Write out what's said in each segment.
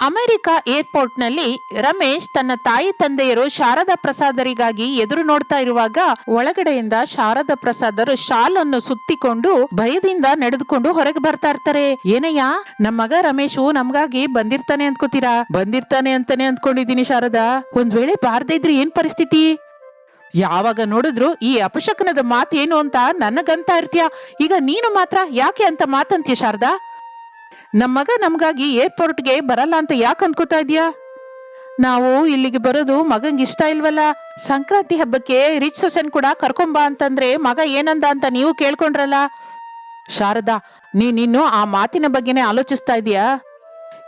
America ಏರ್ಪೋರ್ಟ್ನಲ್ಲಿ Ramesh ತನ್ನ ತಾಯಿ ತಂದೆಯರು ಶಾರದಾ ಪ್ರಸಾದರಿಗಾಗಿ ಎದುರು ನೋಡ್ತಾ ಇರುವಾಗ ಒಳಗಡೆಯಿಂದ ಶಾರದಾ ಪ್ರಸಾದರು ಶಾಲ್ ಅನ್ನು ಸುತ್ತಿಕೊಂಡು ಭಯದಿಂದ ನಡೆದುಕೊಂಡು ಹೊರಗೆ ಬರ್ತಾ ಇರ್ತಾರೆ. ಏನಯ್ಯ ನಮ್ಮ ಮಗ ರಮೇಶು ನಮ್ಗಾಗಿ ಬಂದಿರ್ತಾನೆ ಅನ್ಕೋತೀರಾ ಬಂದಿರ್ತಾನೆ ಅಂತಾನೆ ಅಂದ್ಕೊಂಡಿದೀನಿ ಶಾರದಾ. ಒಂದ್ ವೇಳೆ ಬಾರ್ದೇ ಇದ್ರೆ ಏನ್ ಪರಿಸ್ಥಿತಿ? ಯಾವಾಗ ನೋಡಿದ್ರು ಈ ಅಪಶಕನದ ಮಾತೇನು ಅಂತ ನನಗಂತ ಇರ್ತೀಯ? ಈಗ ನೀನು ಮಾತ್ರ ಯಾಕೆ ಅಂತ ಮಾತಂತೀಯ ಶಾರದಾ? ನಮ್ಮ ಮಗ ನಮಗಾಗಿ ಏರ್ಪೋರ್ಟ್ಗೆ ಬರಲ್ಲ ಅಂತ ಯಾಕೆ ಅನ್ಕೋತಾ ಇದೆಯಾ ನಾವು ಇಲ್ಲಿಗೆ ಬರೋದು ಮಗಂಗೆ ಇಷ್ಟ ಇಲ್ವಲ್ಲ? ಸಂಕ್ರಾಂತಿ ಹಬ್ಬಕ್ಕೆ ರಿಚ್ ಸೊಸೆನ್ ಕೂಡ ಕರ್ಕೊಂಬಾ ಅಂತಂದ್ರೆ ಮಗ ಏನಂದ ಅಂತ ನೀವು ಕೇಳ್ಕೊಂಡ್ರಲ್ಲ? ಶಾರದಾ ನೀನಿನ್ನು ಆ ಮಾತಿನ ಬಗ್ಗೆನೇ ಆಲೋಚಿಸ್ತಾ ಇದೀಯಾ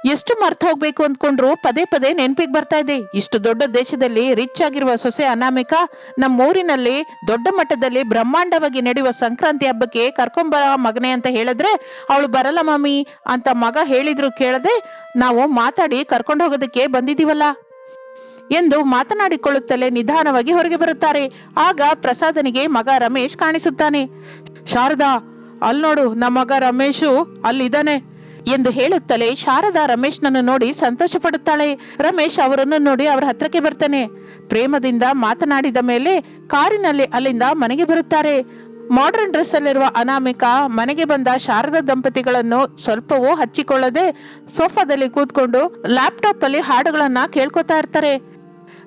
ಎಷ್ಟು ಮರ್ತ ಹೋಗ್ಬೇಕು ಅಂದ್ಕೊಂಡ್ರು ಪದೇ ಪದೇ ನೆನಪಿಗೆ ಬರ್ತಾ ಇದೆ. ಇಷ್ಟು ದೊಡ್ಡ ದೇಶದಲ್ಲಿ ರಿಚ್ ಆಗಿರುವ ಸೊಸೆ ಅನಾಮಿಕ ನಮ್ಮ ಊರಿನಲ್ಲಿ ದೊಡ್ಡ ಮಟ್ಟದಲ್ಲಿ ಬ್ರಹ್ಮಾಂಡವಾಗಿ ನಡೆಯುವ ಸಂಕ್ರಾಂತಿ ಹಬ್ಬಕ್ಕೆ ಕರ್ಕೊಂಬರ ಮಗನೆ ಅಂತ ಹೇಳಿದ್ರೆ, ಅವಳು ಬರಲ್ಲ ಮಮ್ಮಿ ಅಂತ ಮಗ ಹೇಳಿದ್ರು ಕೇಳದೆ ನಾವು ಮಾತಾಡಿ ಕರ್ಕೊಂಡು ಹೋಗೋದಕ್ಕೆ ಬಂದಿದ್ದೀವಲ್ಲ ಎಂದು ಮಾತನಾಡಿಕೊಳ್ಳುತ್ತಲೇ ನಿಧಾನವಾಗಿ ಹೊರಗೆ ಬರುತ್ತಾರೆ. ಆಗ ಪ್ರಸಾದನಿಗೆ ಮಗ ರಮೇಶ್ ಕಾಣಿಸುತ್ತಾನೆ. ಶಾರದಾ, ಅಲ್ಲಿ ನೋಡು, ನಮ್ಮ ಮಗ ರಮೇಶು ಅಲ್ಲಿದ್ದಾನೆ. ಎಂದು ಹೇಳುತ್ತಲೇ ಶಾರದಾ ರಮೇಶ್ನನ್ನು ನೋಡಿ ಸಂತೋಷ ಪಡುತ್ತಾಳೆ ರಮೇಶ್ ಅವರನ್ನು ನೋಡಿ ಅವರ ಹತ್ರಕ್ಕೆ ಬರ್ತಾನೆ. ಪ್ರೇಮದಿಂದ ಮಾತನಾಡಿದ ಮೇಲೆ ಕಾರಿನಲ್ಲಿ ಅಲ್ಲಿಂದ ಮನೆಗೆ ಬರುತ್ತಾರೆ. ಮಾಡರ್ನ್ ಡ್ರೆಸ್ ಅಲ್ಲಿರುವ ಅನಾಮಿಕಾ ಮನೆಗೆ ಬಂದ ಶಾರದಾ ದಂಪತಿಗಳನ್ನು ಸ್ವಲ್ಪವೂ ಹಚ್ಚಿಕೊಳ್ಳದೆ ಸೋಫಾದಲ್ಲಿ ಕೂತ್ಕೊಂಡು ಲ್ಯಾಪ್ಟಾಪ್ ಅಲ್ಲಿ ಹಾಡುಗಳನ್ನ ಕೇಳ್ಕೊತಾ ಇರ್ತಾರೆ.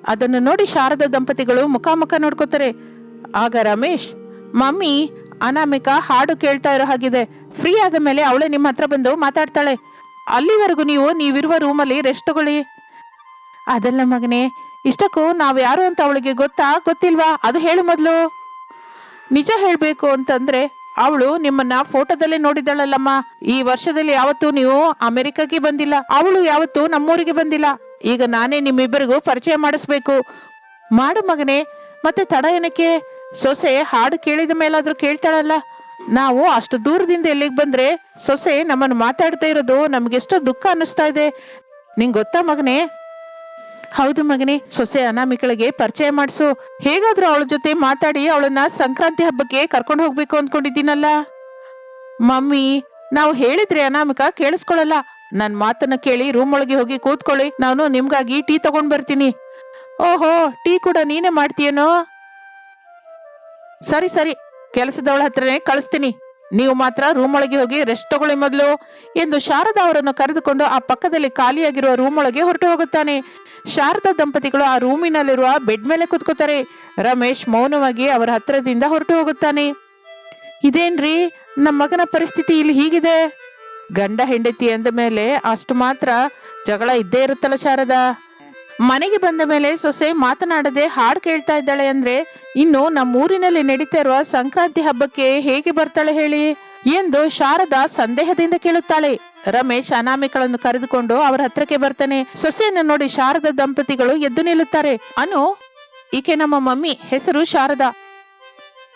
ಅದನ್ನು ನೋಡಿ ಶಾರದಾ ದಂಪತಿಗಳು ಮುಖಾಮುಖ ನೋಡ್ಕೋತಾರೆ. ಆಗ ರಮೇಶ್, ಮಮ್ಮಿ ಅನಾಮಿಕಾ ಹಾಡು ಕೇಳ್ತಾ ಇರೋ ಹಾಗಿದೆ. ಫ್ರೀ ಆದ ಮೇಲೆ ಅವಳೇ ನಿಮ್ಮ ಹತ್ರ ಬಂದು ಮಾತಾಡ್ತಾಳೆ. ಅಲ್ಲಿವರೆಗೂ ನೀವು, ನೀವಿರುವ ರೂಮಲ್ಲಿ ರೆಸ್ಟ್ ತಗೊಳ್ಳಿ. ಅದಲ್ಲ ಮಗನೇ, ಇಷ್ಟಕ್ಕೂ ನಾವು ಯಾರು ಅಂತ ಅವಳಿಗೆ ಗೊತ್ತಾ, ಗೊತ್ತಿಲ್ವಾ? ಅದು ಹೇಳು ಮೊದಲು. ನಿಜ ಹೇಳಬೇಕು ಅಂತಂದ್ರೆ, ಅವಳು ನಿಮ್ಮನ್ನ ಫೋಟೋದಲ್ಲೇ ನೋಡಿದಳಲ್ಲಮ್ಮ ಈ ವರ್ಷದಲ್ಲಿ ಯಾವತ್ತೂ ನೀವು ಅಮೆರಿಕಕ್ಕೆ ಬಂದಿಲ್ಲ. ಅವಳು ಯಾವತ್ತೂ ನಮ್ಮೂರಿಗೆ ಬಂದಿಲ್ಲ. ಈಗ ನಾನೇ ನಿಮ್ಮಿಬ್ಬರಿಗೂ ಪರಿಚಯ ಮಾಡಿಸ್ಬೇಕು. ಮಾಡು ಮಗನೇ, ಮತ್ತೆ ತಡ ಏನಕ್ಕೆ? ಸೊಸೆ ಹಾಡು ಕೇಳಿದ ಮೇಲಾದ್ರೂ ಕೇಳ್ತಾಳಲ್ಲ? ನಾವು ಅಷ್ಟು ದೂರದಿಂದ ಎಲ್ಲಿಗೆ ಬಂದ್ರೆ ಸೊಸೆ ನಮ್ಮನ್ನು ಮಾತಾಡ್ತಾ ಇರೋದು ನಮ್ಗೆಷ್ಟೋ ದುಃಖ ಅನ್ನಿಸ್ತಾ ಇದೆ. ನಿಂಗೆ ಗೊತ್ತಾ ಮಗನೇ? ಹೌದು ಮಗನೇ, ಸೊಸೆ ಅನಾಮಿಕಳಿಗೆ ಪರಿಚಯ ಮಾಡಿಸು. ಹೇಗಾದ್ರೂ ಅವಳ ಜೊತೆ ಮಾತಾಡಿ ಅವಳನ್ನ ಸಂಕ್ರಾಂತಿ ಹಬ್ಬಕ್ಕೆ ಕರ್ಕೊಂಡು ಹೋಗ್ಬೇಕು ಅಂದ್ಕೊಂಡಿದ್ದೀನಲ್ಲ ಮಮ್ಮಿ, ನಾವು ಹೇಳಿದ್ರೆ ಅನಾಮಿಕ ಕೇಳಿಸ್ಕೊಳಲ್ಲ. ನನ್ನ ಮಾತನ್ನ ಕೇಳಿ ರೂಮ್ ಒಳಗೆ ಹೋಗಿ ಕೂತ್ಕೊಳ್ಳಿ. ನಾನು ನಿಮ್ಗಾಗಿ ಟೀ ತಗೊಂಡ್ ಬರ್ತೀನಿ. ಓಹೋ, ಟೀ ಕೂಡ ನೀನೇ ಮಾಡ್ತೀಯೇನೋ? ಸರಿ ಸರಿ. ಕೆಲಸದವಳ ಹತ್ರನೇ ಕಳಿಸ್ತೀನಿ. ನೀವು ಮಾತ್ರ ರೂಮ್ ಒಳಗೆ ಹೋಗಿ ರೆಸ್ಟ್ ತಗೊಳ್ಳಿ ಮೊದಲು ಎಂದು ಶಾರದಾ ಅವರನ್ನು ಕರೆದುಕೊಂಡು ಆ ಪಕ್ಕದಲ್ಲಿ ಖಾಲಿಯಾಗಿರುವ ರೂಮ್ ಒಳಗೆ ಹೊರಟು ಹೋಗುತ್ತಾನೆ. ಶಾರದಾ ದಂಪತಿಗಳು ಆ ರೂಮಿನಲ್ಲಿರುವ ಬೆಡ್ ಮೇಲೆ ಕುತ್ಕೋತಾರೆ. ರಮೇಶ್ ಮೌನವಾಗಿ ಅವರ ಹತ್ತಿರದಿಂದ ಹೊರಟು ಹೋಗುತ್ತಾನೆ. ಇದೇನ್ರಿ? ನಮ್ಮ ಮಗನ ಪರಿಸ್ಥಿತಿ ಇಲ್ಲಿ ಹೀಗಿದೆ. ಗಂಡ ಹೆಂಡತಿ ಅಂದ ಮೇಲೆ ಅಷ್ಟು ಮಾತ್ರ ಜಗಳ ಇದ್ದೇ ಇರುತ್ತಲ್ಲ ಶಾರದಾ. ಮನೆಗೆ ಬಂದ ಮೇಲೆ ಸೊಸೆ ಮಾತನಾಡದೆ ಹಾಡು ಕೇಳ್ತಾ ಇದ್ದಾಳೆ ಅಂದ್ರೆ, ಇನ್ನು ನಮ್ಮೂರಿನಲ್ಲಿ ನಡೀತಾ ಇರುವ ಸಂಕ್ರಾಂತಿ ಹಬ್ಬಕ್ಕೆ ಹೇಗೆ ಬರ್ತಾಳೆ ಹೇಳಿ? ಎಂದು ಶಾರದಾ ಸಂದೇಹದಿಂದ ಕೇಳುತ್ತಾಳೆ. ರಮೇಶ್ ಅನಾಮಿಕಳನ್ನು ಕರೆದುಕೊಂಡು ಅವರ ಹತ್ರಕ್ಕೆ ಬರ್ತಾನೆ. ಸೊಸೆಯನ್ನು ನೋಡಿ ಶಾರದಾ ದಂಪತಿಗಳು ಎದ್ದು ನಿಲ್ಲುತ್ತಾರೆ. ಅನು, ಈಕೆ ನಮ್ಮ ಮಮ್ಮಿ. ಹೆಸರು ಶಾರದಾ.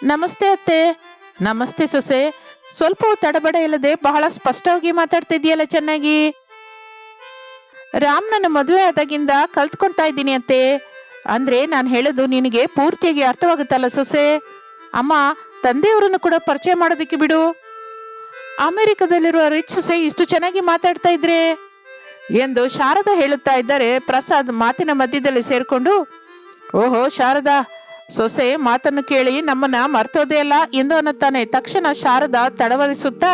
ನಮಸ್ತೆ ಅತ್ತೆ. ನಮಸ್ತೆ ಸೊಸೆ. ಸ್ವಲ್ಪ ತಡಬಡ ಇಲ್ಲದೆ ಬಹಳ ಸ್ಪಷ್ಟವಾಗಿ ಮಾತಾಡ್ತಾ ಇದೆಯಲ್ಲ ಚೆನ್ನಾಗಿ? ರಾಮ್ ನನ್ನ ಮದುವೆ ಆದಾಗಿಂದ ಕಲ್ತ್ಕೊಳ್ತಾ ಇದ್ದೀನಿ ಅತ್ತೆ. ಅಂದ್ರೆ ನಾನು ಹೇಳೋದು ನಿನಗೆ ಪೂರ್ತಿಯಾಗಿ ಅರ್ಥವಾಗುತ್ತಲ್ಲ ಸೊಸೆ? ಅಮ್ಮ, ತಂದೆಯವರನ್ನು ಕೂಡ ಪರಿಚಯ ಮಾಡೋದಕ್ಕೆ ಬಿಡು. ಅಮೆರಿಕದಲ್ಲಿರುವ ರಿಚ್ ಸೊಸೆ ಇಷ್ಟು ಚೆನ್ನಾಗಿ ಮಾತಾಡ್ತಾ ಇದ್ರೆ? ಎಂದು ಶಾರದಾ ಹೇಳುತ್ತಾ ಇದ್ದಾರೆ ಪ್ರಸಾದ್ ಮಾತಿನ ಮಧ್ಯದಲ್ಲಿ ಸೇರಿಕೊಂಡು, ಓಹೋ ಶಾರದಾ, ಸೊಸೆ ಮಾತನ್ನು ಕೇಳಿ ನಮ್ಮನ್ನ ಮರ್ತೋದೇ ಅಲ್ಲ ಎಂದು ಅನ್ನುತ್ತಾನೆ. ತಕ್ಷಣ ಶಾರದಾ ತಡವರಿಸುತ್ತಾ,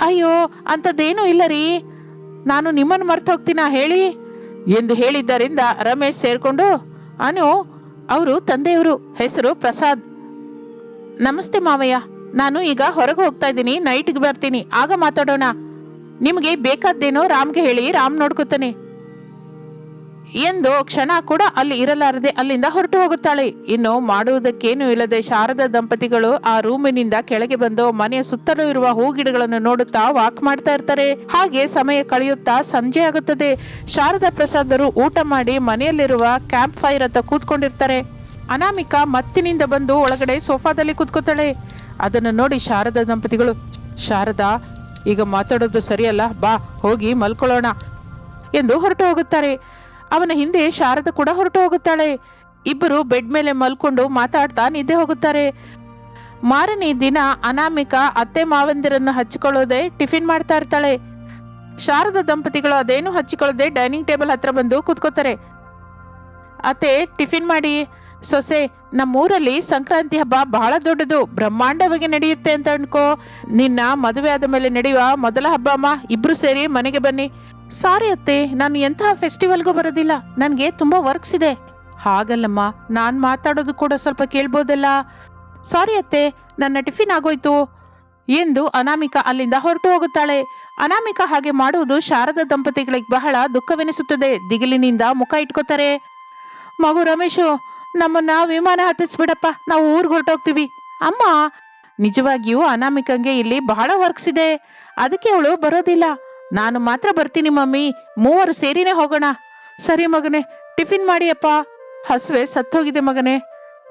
ಅಯ್ಯೋ ಅಂಥದ್ದೇನೂ ಇಲ್ಲ ರೀ. ನಾನು ನಿಮ್ಮನ್ನು ಮರ್ತು ಹೋಗ್ತೀನ ಹೇಳಿ? ಎಂದು ಹೇಳಿದ್ದರಿಂದ ರಮೇಶ್ ಸೇರಿಕೊಂಡು, ಅನು, ಅವರು ತಂದೆಯವರು, ಹೆಸರು ಪ್ರಸಾದ್. ನಮಸ್ತೆ ಮಾವಯ್ಯ, ನಾನು ಈಗ ಹೊರಗೆ ಹೋಗ್ತಾ ಇದ್ದೀನಿ ನೈಟ್ಗೆ ಬರ್ತೀನಿ, ಆಗ ಮಾತಾಡೋಣ. ನಿಮಗೆ ಬೇಕಾದ್ದೇನೋ ರಾಮ್ಗೆ ಹೇಳಿ, ರಾಮ್ ನೋಡ್ಕೊತಾನೆ. ಎಂದು ಕ್ಷಣ ಕೂಡ ಅಲ್ಲಿ ಇರಲಾರದೆ ಅಲ್ಲಿಂದ ಹೊರಟು ಹೋಗುತ್ತಾಳೆ. ಇನ್ನು ಮಾಡುವುದಕ್ಕೇನು ಇಲ್ಲದೆ ಶಾರದ ದಂಪತಿಗಳು ಆ ರೂಮಿನಿಂದ ಕೆಳಗೆ ಬಂದು ಮನೆಯ ಸುತ್ತಲೂ ಇರುವ ಹೂ ಗಿಡಗಳನ್ನು ನೋಡುತ್ತಾ ವಾಕ್ ಮಾಡ್ತಾ ಇರ್ತಾರೆ. ಹಾಗೆ ಸಮಯ ಕಳೆಯುತ್ತಾ ಸಂಜೆ ಆಗುತ್ತದೆ. ಶಾರದಾ ಪ್ರಸಾದರು ಊಟ ಮಾಡಿ ಮನೆಯಲ್ಲಿರುವ ಕ್ಯಾಂಪ್ ಫೈರ್ ಅಂತ ಕೂತ್ಕೊಂಡಿರ್ತಾರೆ. ಅನಾಮಿಕಾ ಮತ್ತಿನಿಂದ ಬಂದು ಒಳಗಡೆ ಸೋಫಾದಲ್ಲಿ ಕೂತ್ಕೋತಾಳೆ. ಅದನ್ನು ನೋಡಿ ಶಾರದಾ ದಂಪತಿಗಳು, ಶಾರದಾ, ಈಗ ಮಾತಾಡೋದು ಸರಿಯಲ್ಲ, ಬಾ, ಹೋಗಿ ಮಲ್ಕೊಳ್ಳೋಣ ಎಂದು ಹೊರಟು ಹೋಗುತ್ತಾರೆ. ಅವನ ಹಿಂದೆ ಶಾರದ ಕೂಡ ಹೊರಟು ಹೋಗುತ್ತಾಳೆ. ಇಬ್ಬರು ಬೆಡ್ ಮೇಲೆ ಮಲ್ಕೊಂಡು ಮಾತಾಡ್ತಾ ನಿದ್ದೆ ಹೋಗುತ್ತಾರೆ. ಮಾರನೇ ದಿನ ಅನಾಮಿಕ ಅತ್ತೆ ಮಾವಂದಿರನ್ನು ಹಚ್ಚಿಕೊಳ್ಳೋದೆ ಟಿಫಿನ್ ಮಾಡ್ತಾ ಇರ್ತಾಳೆ. ಶಾರದ ದಂಪತಿಗಳು ಅದೇನು ಹಚ್ಚಿಕೊಳ್ಳದೆ ಡೈನಿಂಗ್ ಟೇಬಲ್ ಹತ್ರ ಬಂದು ಕೂತ್ಕೋತಾರೆ. ಅತ್ತೆ, ಟಿಫಿನ್ ಮಾಡಿ. ಸೊಸೆ, ನಮ್ಮೂರಲ್ಲಿ ಸಂಕ್ರಾಂತಿ ಹಬ್ಬ ಬಹಳ ದೊಡ್ಡದು. ಬ್ರಹ್ಮಾಂಡವಾಗಿ ನಡೆಯುತ್ತೆ ಅಂತ ಅನ್ಕೋ. ನಿನ್ನ ಮದುವೆ ಆದ ಮೇಲೆ ನಡೆಯುವ ಮೊದಲ ಹಬ್ಬ ಅಮ್ಮ. ಇಬ್ರು ಸೇರಿ ಮನೆಗೆ ಬನ್ನಿ. ಸಾರಿ ಅತ್ತೆ, ನಾನು ಎಂತಹ ಫೆಸ್ಟಿವಲ್ಗೂ ಬರೋದಿಲ್ಲ. ನನಗೆ ತುಂಬಾ ವರ್ಕ್ಸ್ ಇದೆ. ಹಾಗಲ್ಲಮ್ಮ, ನಾನು ಮಾತಾಡೋದು ಕೂಡ ಸ್ವಲ್ಪ ಕೇಳ್ಬೋದಲ್ಲ? ಸಾರಿ ಅತ್ತೆ, ನನ್ನ ಟಿಫಿನ್ ಆಗೋಯ್ತು. ಎಂದು ಅನಾಮಿಕಾ ಅಲ್ಲಿಂದ ಹೊರಟು ಹೋಗುತ್ತಾಳೆ. ಅನಾಮಿಕಾ ಹಾಗೆ ಮಾಡುವುದು ಶಾರದಾ ದಂಪತಿಗಳಿಗೆ ಬಹಳ ದುಃಖವೆನಿಸುತ್ತದೆ. ದಿಗಿಲಿನಿಂದ ಮುಖ ಇಟ್ಕೋತಾರೆ. ಮಗು ರಮೇಶು, ನಮ್ಮನ್ನ ವಿಮಾನ ಹತ್ತಿಸ್ಬಿಡಪ್ಪ, ನಾವು ಊರ್ಗೆ ಹೊರಟೋಗ್ತೀವಿ. ಅಮ್ಮ, ನಿಜವಾಗಿಯೂ ಅನಾಮಿಕಂಗೆ ಇಲ್ಲಿ ಬಹಳ ವರ್ಕ್ಸ್ ಇದೆ. ಅದಕ್ಕೆ ಅವಳು ಬರೋದಿಲ್ಲ. ನಾನು ಮಾತ್ರ ಬರ್ತೀನಿ ಮಮ್ಮಿ. ಮೂವರು ಸೇರಿನೇ ಹೋಗೋಣ. ಸರಿ ಮಗನೇ ಟಿಫಿನ್ ಮಾಡಿಯಪ್ಪ. ಹಸುವೆ ಸತ್ತೋಗಿದೆ ಮಗನೇ.